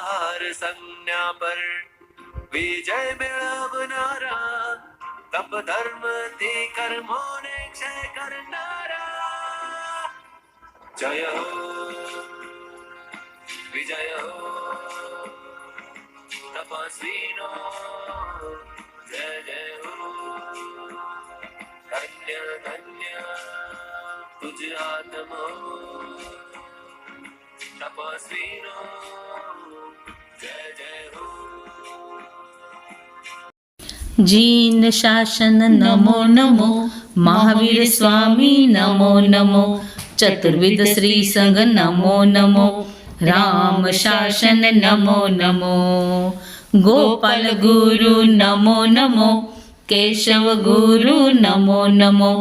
प्रहार संज्ञा पर। विजय मिळवणारा तप धर्म ते कर्मोने क्षय करणारा जय हो, विजय हो, तपस्वीनो, जय जय हो। धन्य धन्य, तुझ आत्म तपस्विनो। जय जय हो। जीन शासन नमो नमो महावीर स्वामी नमो नमो चतुर्विद श्री संग नमो नमो राम शासन नमो नमो गोपाल गुरु नमो नमो केशव गुरु नमो नमो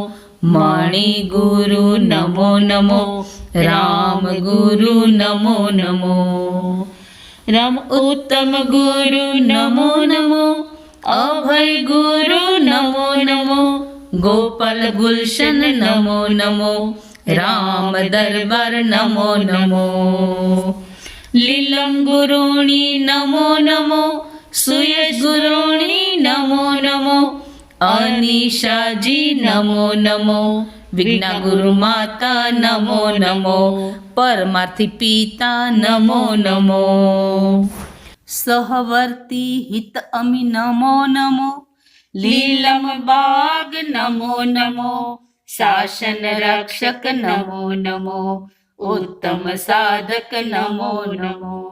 મણિ ગુરુ નમો નમો, રામ ગુરુ નમો નમો. રામ ઉત્તમ ગુરુ નમો નમો, અભય ગુરુ નમો નમો, ગોપાલ ગુલશન નમો નમો, રામ દરબાર નમો નમો. લીલમ ગુરુણી નમો નમો અનિશાજી નમો નમો. વિજ્ઞા ગુરુ માતા નમો નમો. પરમાર્થી પિતા નમો નમો. સહવર્તી હિત અમી નમો નમો. લીલમ બાગ નમો નમો. શાસન રક્ષક નમો નમો. ઉત્તમ સાધક નમો નમો.